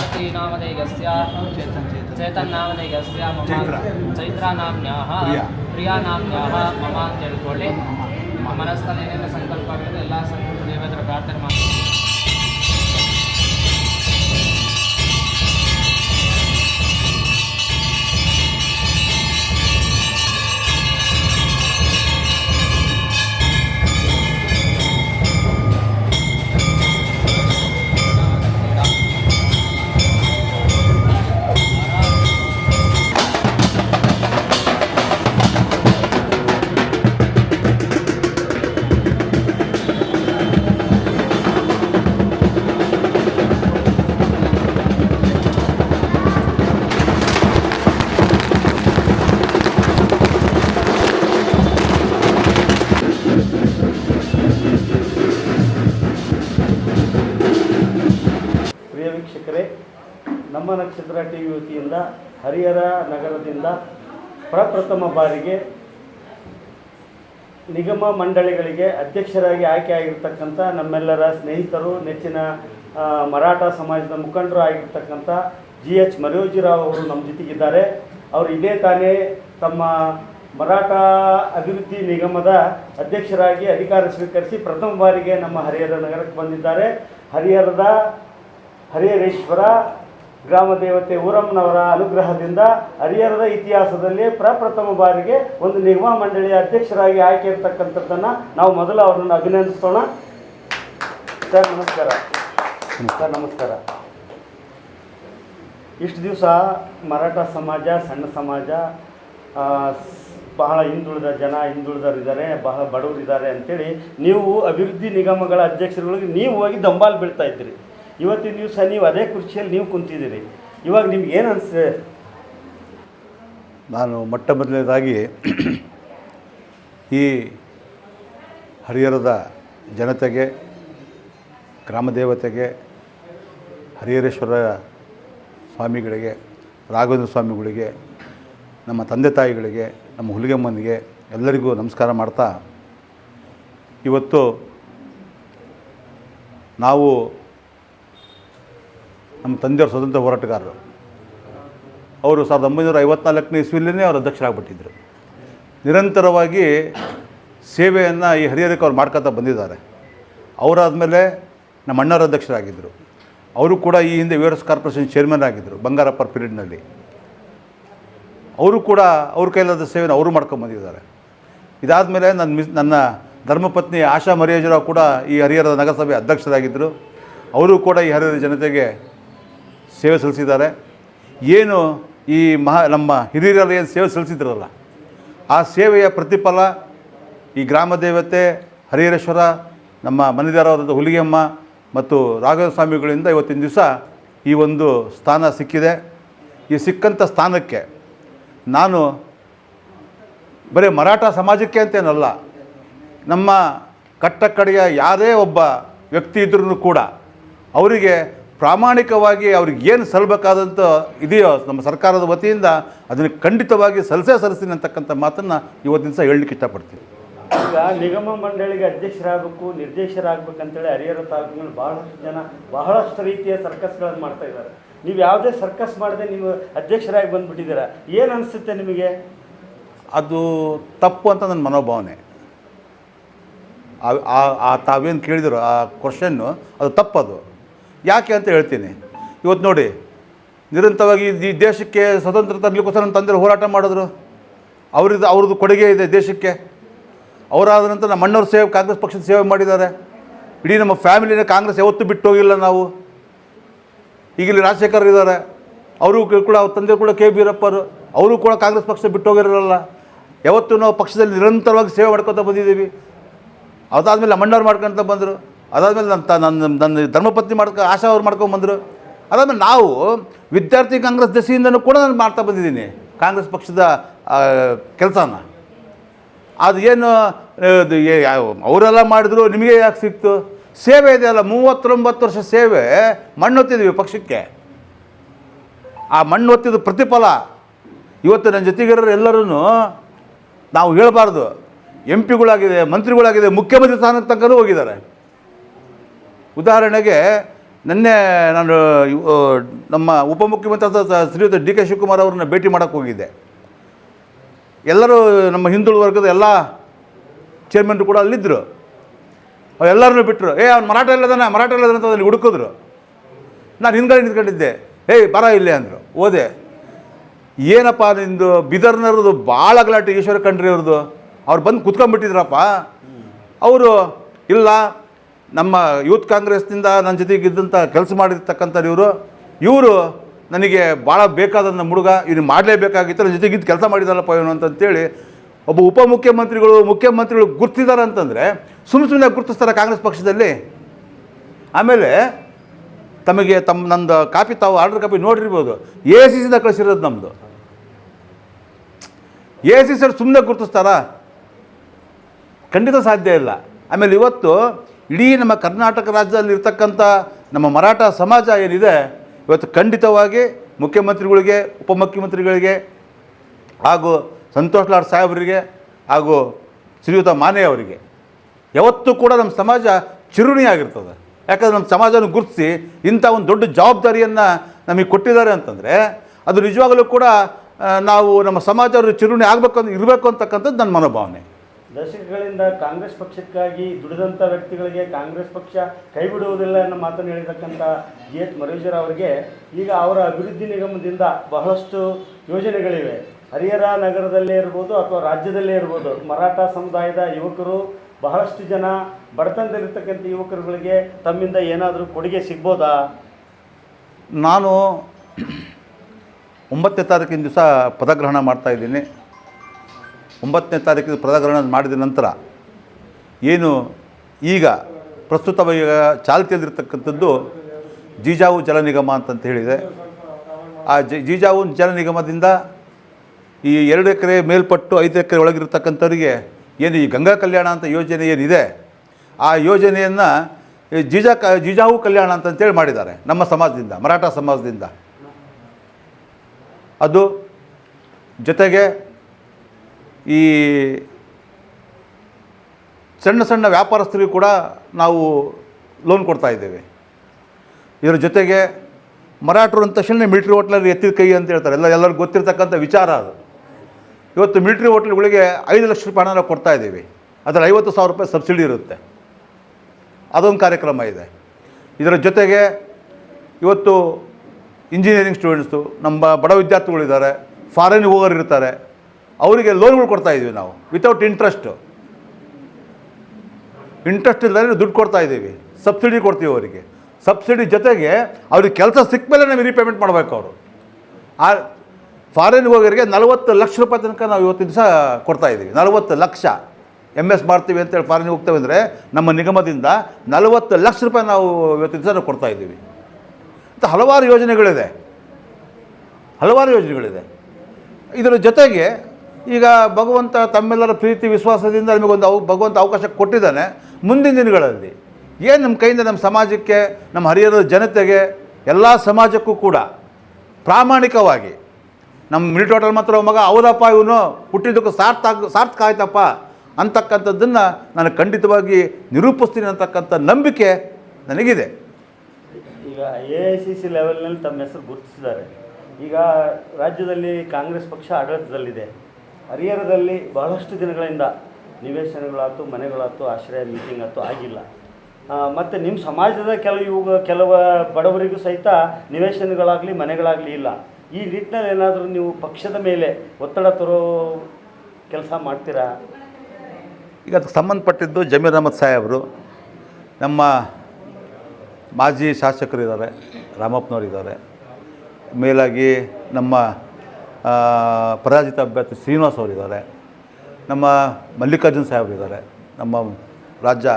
भारतीनामधेयस्य चेतन्नामधेयस्य ಮಮ ಅಂತ ಹೇಳ್ಕೊಳ್ಳಿ ಮನಸ್ಸಲ್ಲಿ ಏನೇನು ಸಂಕಲ್ಪ ಆಗಿದೆ ಎಲ್ಲ ಸಂಕಲ್ಪ ದೇವೇಂದ್ರ ಪ್ರಾರ್ಥನೆ ಮಾಡಿ ನಕ್ಷತ್ರ ಟಿ ವಿ ವತಿಯಿಂದ ಹರಿಹರ ನಗರದಿಂದ ಪ್ರಪ್ರಥಮ ಬಾರಿಗೆ ನಿಗಮ ಮಂಡಳಿಗಳಿಗೆ ಅಧ್ಯಕ್ಷರಾಗಿ ಆಯ್ಕೆಯಾಗಿರ್ತಕ್ಕಂಥ ನಮ್ಮೆಲ್ಲರ ಸ್ನೇಹಿತರು, ನೆಚ್ಚಿನ ಮರಾಠ ಸಮಾಜದ ಮುಖಂಡರು ಆಗಿರ್ತಕ್ಕಂಥ ಜಿ ಎಚ್ ಮನೋಜಿರಾವ್ ಅವರು ನಮ್ಮ ಜೊತೆಗಿದ್ದಾರೆ. ಅವರು ಇದೇ ತಾನೇ ತಮ್ಮ ಮರಾಠ ಅಭಿವೃದ್ಧಿ ನಿಗಮದ ಅಧ್ಯಕ್ಷರಾಗಿ ಅಧಿಕಾರ ಸ್ವೀಕರಿಸಿ ಪ್ರಥಮ ಬಾರಿಗೆ ನಮ್ಮ ಹರಿಹರ ನಗರಕ್ಕೆ ಬಂದಿದ್ದಾರೆ. ಹರಿಹರದ ಹರಿಹರೇಶ್ವರ ಗ್ರಾಮ ದೇವತೆ ಊರಮ್ಮನವರ ಅನುಗ್ರಹದಿಂದ ಹರಿಹರದ ಇತಿಹಾಸದಲ್ಲಿ ಪ್ರಪ್ರಥಮ ಬಾರಿಗೆ ಒಂದು ನಿಗಮ ಮಂಡಳಿಯ ಅಧ್ಯಕ್ಷರಾಗಿ ಆಯ್ಕೆ ಇರ್ತಕ್ಕಂಥದ್ದನ್ನು ನಾವು ಮೊದಲು ಅವರನ್ನು ಅಭಿನಂದಿಸೋಣ. ಸರ್, ನಮಸ್ಕಾರ. ಸರ್, ನಮಸ್ಕಾರ. ಇಷ್ಟು ದಿವಸ ಮರಾಠ ಸಮಾಜ, ಸಣ್ಣ ಸಮಾಜ ಬಹಳ ಹಿಂದುಳಿದ ಜನ ಹಿಂದುಳಿದರಿದ್ದಾರೆ ಬಹಳ ಬಡವರಿದ್ದಾರೆ ಅಂತೇಳಿ ನೀವು ಅಭಿವೃದ್ಧಿ ನಿಗಮಗಳ ಅಧ್ಯಕ್ಷರುಗಳಿಗೆ ನೀವು ಹೋಗಿ ದಂಬಾಲು ಬೀಳ್ತಾ ಇದ್ದೀರಿ. ಇವತ್ತಿನ ದಿವಸ ನೀವು ಅದೇ ಕುರ್ಚಿಯಲ್ಲಿ ನೀವು ಕುಂತಿದ್ದೀರಿ. ಇವಾಗ ನಿಮ್ಗೆ ಏನು ಅನಿಸ್ತದೆ? ನಾನು ಮೊಟ್ಟ ಮೊದಲನೇದಾಗಿ ಈ ಹರಿಹರದ ಜನತೆಗೆ, ಗ್ರಾಮ ದೇವತೆಗೆ, ಹರಿಹರೇಶ್ವರ ಸ್ವಾಮಿಗಳಿಗೆ, ರಾಘವೇಂದ್ರ ಸ್ವಾಮಿಗಳಿಗೆ, ನಮ್ಮ ತಂದೆ ತಾಯಿಗಳಿಗೆ, ನಮ್ಮ ಹುಲಿಗೆಮ್ಮನಿಗೆ ಎಲ್ಲರಿಗೂ ನಮಸ್ಕಾರ ಮಾಡ್ತಾ, ಇವತ್ತು ನಾವು ನಮ್ಮ ತಂದೆಯವರು ಸ್ವತಂತ್ರ ಹೋರಾಟಗಾರರು. ಅವರು ಸಾವಿರದ ಒಂಬೈನೂರ ಐವತ್ನಾಲ್ಕನೇ ಇಸ್ವಿಲೇ ಅವರು ಅಧ್ಯಕ್ಷರಾಗ್ಬಿಟ್ಟಿದ್ರು. ನಿರಂತರವಾಗಿ ಸೇವೆಯನ್ನು ಈ ಹರಿಹರಕ್ಕೆ ಅವ್ರು ಮಾಡ್ಕೊತಾ ಬಂದಿದ್ದಾರೆ. ಅವರಾದಮೇಲೆ ನಮ್ಮ ಅಣ್ಣವರ ಅಧ್ಯಕ್ಷರಾಗಿದ್ದರು ಅವರು ಕೂಡ ಈ ಹಿಂದೆ ವಿ ಕಾರ್ಪೊರೇಷನ್ ಚೇರ್ಮನ್ ಆಗಿದ್ದರು ಬಂಗಾರಪ್ಪ ಪೀರಿಯಡ್ನಲ್ಲಿ. ಅವರು ಕೂಡ ಅವ್ರ ಕೈಲಾದ ಸೇವೆನ ಅವರು ಮಾಡ್ಕೊಂಡು ಬಂದಿದ್ದಾರೆ. ಇದಾದಮೇಲೆ ನನ್ನ ಮಿಸ್, ನನ್ನ ಧರ್ಮಪತ್ನಿ ಆಶಾ ಮರಿಯಜರಾವ್ ಕೂಡ ಈ ಹರಿಹರದ ನಗರಸಭೆ ಅಧ್ಯಕ್ಷರಾಗಿದ್ದರು ಅವರು ಕೂಡ ಈ ಹರಿಹರ ಜನತೆಗೆ ಸೇವೆ ಸಲ್ಲಿಸಿದ್ದಾರೆ. ಏನು ಈ ಮಹಾ ನಮ್ಮ ಹಿರಿಯರಲ್ಲಿ ಏನು ಸೇವೆ ಸಲ್ಲಿಸಿದ್ರಲ್ಲ, ಆ ಸೇವೆಯ ಪ್ರತಿಫಲ ಈ ಗ್ರಾಮ ದೇವತೆ ಹರಿಹರೇಶ್ವರ, ನಮ್ಮ ಮನೆದಾರವಾದಂಥ ಹುಲಿಗೆಮ್ಮ ಮತ್ತು ರಾಘವೇಂದ್ರ ಸ್ವಾಮಿಗಳಿಂದ ಇವತ್ತಿನ ದಿವಸ ಈ ಒಂದು ಸ್ಥಾನ ಸಿಕ್ಕಿದೆ. ಈ ಸಿಕ್ಕಂಥ ಸ್ಥಾನಕ್ಕೆ ನಾನು ಬರೀ ಮರಾಠ ಸಮಾಜಕ್ಕೆ ಅಂತೇನಲ್ಲ, ನಮ್ಮ ಕಟ್ಟಕಡೆಯ ಯಾರೇ ಒಬ್ಬ ವ್ಯಕ್ತಿ ಇದ್ರೂ ಕೂಡ ಅವರಿಗೆ ಪ್ರಾಮಾಣಿಕವಾಗಿ ಅವ್ರಿಗೆ ಏನು ಸಲ್ಲಬೇಕಾದಂಥ ಇದೆಯೋ ನಮ್ಮ ಸರ್ಕಾರದ ವತಿಯಿಂದ ಅದನ್ನು ಖಂಡಿತವಾಗಿ ಸಲ್ಲಿಸೇ ಸಲ್ಲಿಸ್ತೀನಿ ಅಂತಕ್ಕಂಥ ಮಾತನ್ನು ಇವತ್ತಿನ ಸಹ ಹೇಳಲಿಕ್ಕೆ ಇಷ್ಟಪಡ್ತೀನಿ. ಈಗ ನಿಗಮ ಮಂಡಳಿಗೆ ಅಧ್ಯಕ್ಷರಾಗಬೇಕು ನಿರ್ದೇಶಕರಾಗಬೇಕಂತೇಳಿ ಹರಿಹರ ತಾಲೂಕಿನಲ್ಲಿ ಬಹಳಷ್ಟು ಜನ ಬಹಳಷ್ಟು ರೀತಿಯ ಸರ್ಕಸ್ಗಳನ್ನು ಮಾಡ್ತಾ ಇದ್ದಾರೆ. ನೀವು ಯಾವುದೇ ಸರ್ಕಸ್ ಮಾಡದೆ ನೀವು ಅಧ್ಯಕ್ಷರಾಗಿ ಬಂದುಬಿಟ್ಟಿದ್ದೀರಾ? ಏನು ಅನಿಸುತ್ತೆ ನಿಮಗೆ? ಅದು ತಪ್ಪು ಅಂತ ನನ್ನ ಮನೋಭಾವನೆ. ಆ ತಾವೇನು ಕೇಳಿದ್ರು ಆ ಕ್ವಶನ್ನು ಅದು ತಪ್ಪದು. ಯಾಕೆ ಅಂತ ಹೇಳ್ತೀನಿ. ಇವತ್ತು ನೋಡಿ, ನಿರಂತರವಾಗಿ ಈ ದೇಶಕ್ಕೆ ಸ್ವತಂತ್ರ ತರಲಿಕ್ಕೋಸ್ಕರ ನಮ್ಮ ತಂದೆ ಹೋರಾಟ ಮಾಡಿದ್ರು. ಅವ್ರದ್ದು ಅವ್ರದ್ದು ಕೊಡುಗೆ ಇದೆ ದೇಶಕ್ಕೆ. ಅವರಾದ ನಂತರ ನಮ್ಮ ಅಣ್ಣವ್ರ ಸೇವೆ, ಕಾಂಗ್ರೆಸ್ ಪಕ್ಷದ ಸೇವೆ ಮಾಡಿದ್ದಾರೆ. ಇಡೀ ನಮ್ಮ ಫ್ಯಾಮಿಲಿನ ಕಾಂಗ್ರೆಸ್ ಯಾವತ್ತೂ ಬಿಟ್ಟು ಹೋಗಿಲ್ಲ ನಾವು. ಈಗಿಲ್ಲಿ ರಾಜಶೇಖರ್ ಇದ್ದಾರೆ. ಅವರು ಕೂಡ, ಅವ್ರ ತಂದೆ ಕೂಡ ಕೆ ಬೀರಪ್ಪರು ಅವರು ಕೂಡ ಕಾಂಗ್ರೆಸ್ ಪಕ್ಷ ಬಿಟ್ಟು ಹೋಗಿರಲ್ಲ ಯಾವತ್ತೂ ನಾವು ಪಕ್ಷದಲ್ಲಿ ನಿರಂತರವಾಗಿ ಸೇವೆ ಮಾಡ್ಕೊತಾ ಬಂದಿದ್ದೀವಿ. ಅದಾದಮೇಲೆ ಮಣ್ಣವ್ರು ಮಾಡ್ಕೊತ ಬಂದರು. ಅದಾದಮೇಲೆ ನನ್ನ ತ- ನನ್ನ ನನ್ನ ಧರ್ಮಪತ್ನಿ ಮಾಡ್ಕೊ ಆಶಾ ಅವ್ರು ಮಾಡ್ಕೊಂಡು ಬಂದರು. ಅದಾದಮೇಲೆ ನಾವು ವಿದ್ಯಾರ್ಥಿ ಕಾಂಗ್ರೆಸ್ ದೆಸೆಯಿಂದನೂ ಕೂಡ ನಾನು ಮಾಡ್ತಾ ಬಂದಿದ್ದೀನಿ, ಕಾಂಗ್ರೆಸ್ ಪಕ್ಷದ ಕೆಲಸನ. ಅದು ಏನು ಅವರೆಲ್ಲ ಮಾಡಿದ್ರು, ನಿಮಗೆ ಯಾಕೆ ಸಿಕ್ತು? ಸೇವೆ ಇದೆಯಲ್ಲ ಮೂವತ್ತೊಂಬತ್ತು ವರ್ಷ ಸೇವೆ ಮಣ್ಣೊತ್ತಿದ್ವಿ ಪಕ್ಷಕ್ಕೆ. ಆ ಮಣ್ಣು ಪ್ರತಿಫಲ ಇವತ್ತು ನನ್ನ ಜೊತೆಗಿರೋರು ಎಲ್ಲರೂ ನಾವು ಹೇಳಬಾರ್ದು. ಎಂ ಪಿಗಳಾಗಿದೆ, ಮಂತ್ರಿಗಳಾಗಿದೆ, ಮುಖ್ಯಮಂತ್ರಿ ಸ್ಥಾನದ ತನಕನೂ ಹೋಗಿದ್ದಾರೆ. ಉದಾಹರಣೆಗೆ ನಿನ್ನೆ ನಾನು ನಮ್ಮ ಉಪಮುಖ್ಯಮಂತ್ರಿ ಶ್ರೀಯುತ ಡಿ ಕೆ ಶಿವಕುಮಾರ್ ಅವ್ರನ್ನ ಭೇಟಿ ಮಾಡೋಕ್ಕೆ ಹೋಗಿದ್ದೆ. ಎಲ್ಲರೂ ನಮ್ಮ ಹಿಂದುಳಿದ ವರ್ಗದ ಎಲ್ಲ ಚೇರ್ಮನ್ರು ಕೂಡ ಅಲ್ಲಿದ್ದರು ಎಲ್ಲರನ್ನೂ ಬಿಟ್ಟರು ಏ, ಅವ್ನು ಮರಾಠ ಇಲ್ಲದಾನೆ ಮರಾಠ ಇಲ್ಲದ ಅಂತ ಅಲ್ಲಿ ಹುಡುಕಿದ್ರು. ನಾನು ಹಿಂದ್ಗಡೆ ನಿಂತ್ಕೊಂಡಿದ್ದೆ ಏಯ್ ಬರ ಇಲ್ಲೇ, ಅಂದರು. ಓದೆ ಏನಪ್ಪ ನಿಂದು, ಬಿದರ್ನವ್ರದ್ದು ಭಾಳ ಗಲಾಟೆ ಈಶ್ವರ ಖಂಡ್ರಿ ಅವ್ರದ್ದು ಅವ್ರು ಬಂದು ಕುತ್ಕೊಂಡ್ಬಿಟ್ಟಿದ್ರಪ್ಪ. ಅವರು, ಇಲ್ಲ ನಮ್ಮ ಯೂತ್ ಕಾಂಗ್ರೆಸ್ನಿಂದ ನನ್ನ ಜೊತೆಗೆ ಇದ್ದಂಥ ಕೆಲಸ ಮಾಡಿರ್ತಕ್ಕಂಥ ಇವರು ಇವರು ನನಗೆ ಭಾಳ ಬೇಕಾದಂಥ ಮುಡುಗ ಹುಡುಗ ಇವ್ರು ಮಾಡಲೇಬೇಕಾಗಿತ್ತು ನನ್ನ ಜೊತೆಗೆ ಇದ್ದು ಕೆಲಸ ಮಾಡಿದಾರಪ್ಪ ಇವನು ಅಂತಂತೇಳಿ ಒಬ್ಬ ಉಪಮುಖ್ಯಮಂತ್ರಿಗಳು, ಮುಖ್ಯಮಂತ್ರಿಗಳು ಗುರ್ತಿದ್ದಾರೆ ಅಂತಂದರೆ ಸುಮ್ಮ ಸುಮ್ಮನೆ ಗುರ್ತಿಸ್ತಾರೆ ಕಾಂಗ್ರೆಸ್ ಪಕ್ಷದಲ್ಲಿ. ಆಮೇಲೆ ತಮಗೆ ತಮ್ಮ ನಂದು ಕಾಪಿ ತಾವು ಆರ್ಡರ್ ಕಾಪಿ ನೋಡಿರ್ಬೋದು, ಎ ಸಿ ಸಿದ ಕಳಿಸಿರೋದು ನಮ್ಮದು ಎ ಸಿ ಸರ್ ಸುಮ್ಮನೆ ಗುರುತಿಸ್ತಾರಾ? ಖಂಡಿತ ಸಾಧ್ಯ ಇಲ್ಲ. ಆಮೇಲೆ ಇವತ್ತು ಇಡೀ ನಮ್ಮ ಕರ್ನಾಟಕ ರಾಜ್ಯದಲ್ಲಿ ಇರ್ತಕ್ಕಂಥ ನಮ್ಮ ಮರಾಠ ಸಮಾಜ ಏನಿದೆ, ಇವತ್ತು ಖಂಡಿತವಾಗಿ ಮುಖ್ಯಮಂತ್ರಿಗಳಿಗೆ, ಉಪಮುಖ್ಯಮಂತ್ರಿಗಳಿಗೆ ಹಾಗೂ ಸಂತೋಷ್ ಲಾಡ್ ಸಾಹೇಬರಿಗೆ ಹಾಗೂ ಶ್ರೀಯುತ ಮಾನೆ ಅವರಿಗೆ ಯಾವತ್ತೂ ಕೂಡ ನಮ್ಮ ಸಮಾಜ ಚಿರುಣಿಯಾಗಿರ್ತದೆ. ಯಾಕಂದ್ರೆ ನಮ್ಮ ಸಮಾಜನ ಗುರುತಿಸಿ ಇಂಥ ಒಂದು ದೊಡ್ಡ ಜವಾಬ್ದಾರಿಯನ್ನು ನಮಗೆ ಕೊಟ್ಟಿದ್ದಾರೆ ಅಂತಂದರೆ, ಅದು ನಿಜವಾಗಲೂ ಕೂಡ ನಾವು ನಮ್ಮ ಸಮಾಜ ಚಿರುಣಿ ಆಗಬೇಕು ಅಂತ, ಇರಬೇಕು ಅಂತಕ್ಕಂಥದ್ದು ನನ್ನ ಮನೋಭಾವನೆ. ದಶಕಗಳಿಂದ ಕಾಂಗ್ರೆಸ್ ಪಕ್ಷಕ್ಕಾಗಿ ದುಡಿದಂಥ ವ್ಯಕ್ತಿಗಳಿಗೆ ಕಾಂಗ್ರೆಸ್ ಪಕ್ಷ ಕೈ ಬಿಡುವುದಿಲ್ಲ ಅನ್ನೋ ಮಾತನ್ನು ಹೇಳಿರ್ತಕ್ಕಂಥ ಜಿ ಎಚ್ ಮರೇಶ್ವರ ಅವರಿಗೆ, ಈಗ ಅವರ ಅಭಿವೃದ್ಧಿ ನಿಗಮದಿಂದ ಬಹಳಷ್ಟು ಯೋಜನೆಗಳಿವೆ. ಹರಿಹರ ನಗರದಲ್ಲೇ ಇರ್ಬೋದು ಅಥವಾ ರಾಜ್ಯದಲ್ಲೇ ಇರ್ಬೋದು, ಮರಾಠ ಸಮುದಾಯದ ಯುವಕರು ಬಹಳಷ್ಟು ಜನ ಬಡತನದಲ್ಲಿರ್ತಕ್ಕಂಥ ಯುವಕರುಗಳಿಗೆ ತಮ್ಮಿಂದ ಏನಾದರೂ ಕೊಡುಗೆ ಸಿಗ್ಬೋದಾ? ನಾನು ಒಂಬತ್ತನೇ ತಾರೀಕಿನ ದಿವಸ ಪದಗ್ರಹಣ ಮಾಡ್ತಾ ಇದ್ದೀನಿ. ಒಂಬತ್ತನೇ ತಾರೀಕಿಗೆ ಪದಗ್ರಹಣ ಮಾಡಿದ ನಂತರ ಏನು ಈಗ ಪ್ರಸ್ತುತವಾಗಿ ಚಾಲ್ತಿಯಲ್ಲಿರ್ತಕ್ಕಂಥದ್ದು ಜೀಜಾವು ಜಲ ನಿಗಮ ಅಂತಂತ ಹೇಳಿದೆ. ಆ ಜೀಜಾವು ಜಲ ನಿಗಮದಿಂದ ಈ ಎರಡು ಎಕರೆ ಮೇಲ್ಪಟ್ಟು ಐದು ಎಕರೆ ಒಳಗಿರ್ತಕ್ಕಂಥವರಿಗೆ ಏನು ಈ ಗಂಗಾ ಕಲ್ಯಾಣ ಅಂತ ಯೋಜನೆ ಏನಿದೆ, ಆ ಯೋಜನೆಯನ್ನು ಜೀಜಾ ಕ ಜೀಜಾವು ಕಲ್ಯಾಣ ಅಂತಂತೇಳಿ ಮಾಡಿದ್ದಾರೆ ನಮ್ಮ ಸಮಾಜದಿಂದ, ಮರಾಠ ಸಮಾಜದಿಂದ. ಅದು ಜೊತೆಗೆ ಈ ಸಣ್ಣ ಸಣ್ಣ ವ್ಯಾಪಾರಸ್ಥರಿಗೂ ಕೂಡ ನಾವು ಲೋನ್ ಕೊಡ್ತಾ ಇದ್ದೇವೆ. ಇದರ ಜೊತೆಗೆ ಮರಾಠರು ಅಂತ ತಕ್ಷಣ ಮಿಲ್ಟ್ರಿ ಹೋಟ್ಲಲ್ಲಿ ಎತ್ತಿದ ಕೈ ಅಂತ ಹೇಳ್ತಾರೆ. ಎಲ್ಲ ಎಲ್ಲರಿಗೂ ಗೊತ್ತಿರತಕ್ಕಂಥ ವಿಚಾರ ಅದು. ಇವತ್ತು ಮಿಲ್ಟ್ರಿ ಹೋಟ್ಲ್ಗಳಿಗೆ ಐದು ಲಕ್ಷ ರೂಪಾಯಿ ಹಣ ನಾವು ಕೊಡ್ತಾ ಇದ್ದೀವಿ. ಅದರಲ್ಲಿ ಐವತ್ತು ಸಾವಿರ ರೂಪಾಯಿ ಸಬ್ಸಿಡಿ ಇರುತ್ತೆ. ಅದೊಂದು ಕಾರ್ಯಕ್ರಮ ಇದೆ. ಇದರ ಜೊತೆಗೆ ಇವತ್ತು ಇಂಜಿನಿಯರಿಂಗ್ ಸ್ಟೂಡೆಂಟ್ಸು ನಮ್ಮ ಬಡ ವಿದ್ಯಾರ್ಥಿಗಳಿದ್ದಾರೆ. ಫಾರಿನ್ ಹೋಗೋರು ಇರ್ತಾರೆ ಅವರಿಗೆ ಲೋನ್ಗಳು ಕೊಡ್ತಾ ಇದ್ದೀವಿ ನಾವು ವಿತೌಟ್ ಇಂಟ್ರೆಸ್ಟು ಇಂಟ್ರೆಸ್ಟ್ ಇಲ್ಲದೆ ದುಡ್ಡು ಕೊಡ್ತಾ ಇದ್ದೀವಿ ಸಬ್ಸಿಡಿ ಕೊಡ್ತೀವಿ ಅವರಿಗೆ. ಸಬ್ಸಿಡಿ ಜೊತೆಗೆ ಅವ್ರಿಗೆ ಕೆಲಸ ಸಿಕ್ಕ ಮೇಲೆ ನಮಗೆ ರೀಪೇಮೆಂಟ್ ಮಾಡಬೇಕು ಅವರು. ಆ ಫಾರಿನ್ಗೆ ಹೋಗೋರಿಗೆ ನಲವತ್ತು ಲಕ್ಷ ರೂಪಾಯಿ ತನಕ ನಾವು ಇವತ್ತಿನ ದಿವಸ ಕೊಡ್ತಾ ಇದ್ದೀವಿ, ನಲವತ್ತು ಲಕ್ಷ. ಎಂ ಎಸ್ ಮಾಡ್ತೀವಿ ಅಂತೇಳಿ ಫಾರಿನ್ಗೆ ಹೋಗ್ತೇವೆ ಅಂದರೆ ನಮ್ಮ ನಿಗಮದಿಂದ ನಲವತ್ತು ಲಕ್ಷ ರೂಪಾಯಿ ನಾವು ಇವತ್ತಿನ ದಿವಸ ನಾವು ಕೊಡ್ತಾ ಇದ್ದೀವಿ. ಅಂತ ಹಲವಾರು ಯೋಜನೆಗಳಿದೆ. ಹಲವಾರು ಯೋಜನೆಗಳಿದೆ. ಇದರ ಜೊತೆಗೆ ಈಗ ಭಗವಂತ ತಮ್ಮೆಲ್ಲರ ಪ್ರೀತಿ ವಿಶ್ವಾಸದಿಂದ ನಿಮಗೊಂದು ಅವ ಭಗವಂತ ಅವಕಾಶ ಕೊಟ್ಟಿದ್ದಾನೆ ಮುಂದಿನ ದಿನಗಳಲ್ಲಿ. ಏನು ನಮ್ಮ ಕೈಯಿಂದ ನಮ್ಮ ಸಮಾಜಕ್ಕೆ, ನಮ್ಮ ಹರಿಹರದ ಜನತೆಗೆ, ಎಲ್ಲ ಸಮಾಜಕ್ಕೂ ಕೂಡ ಪ್ರಾಮಾಣಿಕವಾಗಿ. ನಮ್ಮ ಮಿಲಿಟರಿ ಹೋಟೆಲ್ ಮಾತ್ರ ಮಗ ಅವರಪ್ಪ ಇವನು ಹುಟ್ಟಿದ್ದಕ್ಕೂ ಸಾರ್ಥಕ ಸಾರ್ಥಕ ಆಯ್ತಪ್ಪ ಅಂತಕ್ಕಂಥದ್ದನ್ನು ನಾನು ಖಂಡಿತವಾಗಿ ನಿರೂಪಿಸ್ತೀನಿ ಅಂತಕ್ಕಂಥ ನಂಬಿಕೆ ನನಗಿದೆ. ಈಗ ಎ ಐ ಸಿ ಸಿ ಲೆವೆಲ್ನಲ್ಲಿ ತಮ್ಮ ಹೆಸರು ಗುರುತಿಸಿದ್ದಾರೆ. ಈಗ ರಾಜ್ಯದಲ್ಲಿ ಕಾಂಗ್ರೆಸ್ ಪಕ್ಷ ಆಡಳಿತದಲ್ಲಿದೆ. ಹರಿಹರದಲ್ಲಿ ಬಹಳಷ್ಟು ದಿನಗಳಿಂದ ನಿವೇಶನಗಳಾಯ್ತು, ಮನೆಗಳಾಯ್ತು, ಆಶ್ರಯ ಮೀಟಿಂಗ್ ಆಯ್ತು, ಆಗಿಲ್ಲ. ಮತ್ತು ನಿಮ್ಮ ಸಮಾಜದ ಕೆಲವು ಯುವ, ಕೆಲವು ಬಡವರಿಗೂ ಸಹಿತ ನಿವೇಶನಗಳಾಗಲಿ, ಮನೆಗಳಾಗಲಿ ಇಲ್ಲ. ಈ ನಿಟ್ಟಿನಲ್ಲಿ ಏನಾದರೂ ನೀವು ಪಕ್ಷದ ಮೇಲೆ ಒತ್ತಡ ತರೋ ಕೆಲಸ ಮಾಡ್ತೀರಾ? ಈಗ ಅದಕ್ಕೆ ಸಂಬಂಧಪಟ್ಟಿದ್ದು ಜಮೀರ್ ಅಹಮದ್ ಸಾಹೇಬರು ನಮ್ಮ ಮಾಜಿ ಶಾಸಕರು ಇದ್ದಾರೆ, ರಾಮಪ್ಪನವ್ರು ಇದ್ದಾರೆ. ಮೇಲಾಗಿ ನಮ್ಮ ಪರಾಜಿತ ಅಭ್ಯರ್ಥಿ ಶ್ರೀನಿವಾಸ್ ಅವರಿದ್ದಾರೆ. ನಮ್ಮ ಮಲ್ಲಿಕಾರ್ಜುನ್ ಸಾಹೇಬ್ ಇದ್ದಾರೆ. ನಮ್ಮ ರಾಜ್ಯ,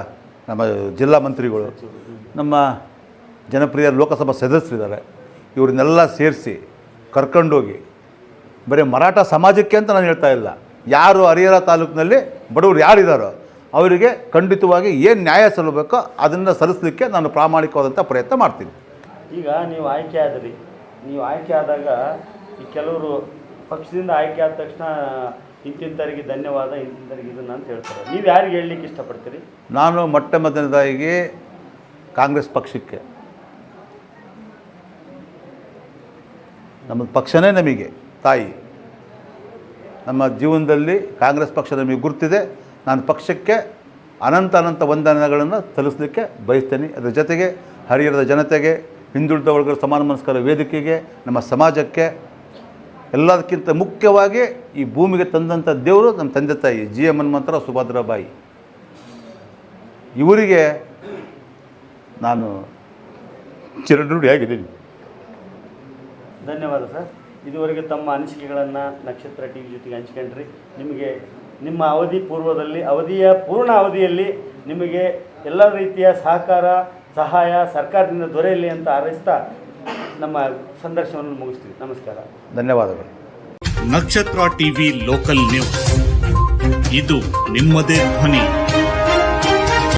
ನಮ್ಮ ಜಿಲ್ಲಾ ಮಂತ್ರಿಗಳು, ನಮ್ಮ ಜನಪ್ರಿಯ ಲೋಕಸಭಾ ಸದಸ್ಯರಿದ್ದಾರೆ. ಇವ್ರನ್ನೆಲ್ಲ ಸೇರಿಸಿ ಕರ್ಕೊಂಡೋಗಿ, ಬರೀ ಮರಾಠ ಸಮಾಜಕ್ಕೆ ಅಂತ ನಾನು ಹೇಳ್ತಾ ಇಲ್ಲ. ಯಾರು ಹರಿಹರ ತಾಲೂಕಿನಲ್ಲಿ ಬಡವರು ಯಾರಿದ್ದಾರೋ ಅವರಿಗೆ ಖಂಡಿತವಾಗಿ ಏನು ನ್ಯಾಯ ಸಲ್ಲಬೇಕೋ ಅದನ್ನು ಸಲ್ಲಿಸಲಿಕ್ಕೆ ನಾನು ಪ್ರಾಮಾಣಿಕವಾದಂಥ ಪ್ರಯತ್ನ ಮಾಡ್ತೀನಿ. ಈಗ ನೀವು ಆಯ್ಕೆ ಆದ್ರಿ. ನೀವು ಆಯ್ಕೆ ಆದಾಗ ಈ ಕೆಲವರು ಪಕ್ಷದಿಂದ ಆಯ್ಕೆ ಆದ ತಕ್ಷಣ ಇಂತಿಂಥರಿಗೆ ಧನ್ಯವಾದ ಇಂತಿಂಥರಿಗೆ ಇದನ್ನ ಅಂತ ಹೇಳ್ತಾರೆ. ನೀವು ಯಾರಿಗೆ ಹೇಳಲಿಕ್ಕೆ ಇಷ್ಟಪಡ್ತೀರಿ? ನಾನು ಮೊಟ್ಟ ಮೊದಲನೇದಾಗಿ ಕಾಂಗ್ರೆಸ್ ಪಕ್ಷಕ್ಕೆ. ನಮ್ಮ ಪಕ್ಷನೇ ನಮಗೆ, ತಾಯಿ. ನಮ್ಮ ಜೀವನದಲ್ಲಿ ಕಾಂಗ್ರೆಸ್ ಪಕ್ಷ ನಮಗೆ ಗುರುತಿದೆ. ನಾನು ಪಕ್ಷಕ್ಕೆ ಅನಂತ ಅನಂತ ವಂದನೆಗಳನ್ನು ಸಲ್ಲಿಸಲಿಕ್ಕೆ ಬಯಸ್ತೇನೆ. ಅದರ ಜೊತೆಗೆ ಹರಿಹರದ ಜನತೆಗೆ ಹಿಂದುಳಿದ ವರ್ಗದ ಸಮಾನ ಮನಸ್ಕರ ವೇದಿಕೆಗೆ, ನಮ್ಮ ಸಮಾಜಕ್ಕೆ ಎಲ್ಲದಕ್ಕಿಂತ ಮುಖ್ಯವಾಗಿ ಈ ಭೂಮಿಗೆ ತಂದಂಥ ದೇವರು ನಮ್ಮ ತಂದೆ ತಾಯಿ ಜಿ ಎಂ ಹನುಮಂತರ ಸುಭದ್ರಾಬಾಯಿ. ಇವರಿಗೆ ನಾನು ಚಿರನುಡಿಯಾಗಿದ್ದೀನಿ ಧನ್ಯವಾದ ಸರ್. ಇದುವರೆಗೆ ತಮ್ಮ ಅನಿಸಿಕೆಗಳನ್ನು ನಕ್ಷತ್ರ ಟಿ ವಿ ಜೊತೆಗೆ ಹಂಚ್ಕೊಂಡ್ರಿ. ನಿಮಗೆ ನಿಮ್ಮ ಅವಧಿ ಪೂರ್ವದಲ್ಲಿ, ಅವಧಿಯ ಪೂರ್ಣ ಅವಧಿಯಲ್ಲಿ ನಿಮಗೆ ಎಲ್ಲ ರೀತಿಯ ಸಹಕಾರ, ಸಹಾಯ ಸರ್ಕಾರದಿಂದ ದೊರೆಯಲಿ ಅಂತ ಹಾರೈಸ್ತಾ ನಮ್ಮ ಸಂದರ್ಶನವನ್ನು ಮುಗಿಸ್ತೀವಿ. ನಮಸ್ಕಾರ. ಧನ್ಯವಾದಗಳು. ನಕ್ಷತ್ರ ಟಿವಿ ಲೋಕಲ್ ನ್ಯೂಸ್. ಇದು ನಿಮ್ಮದೇ ಧ್ವನಿ.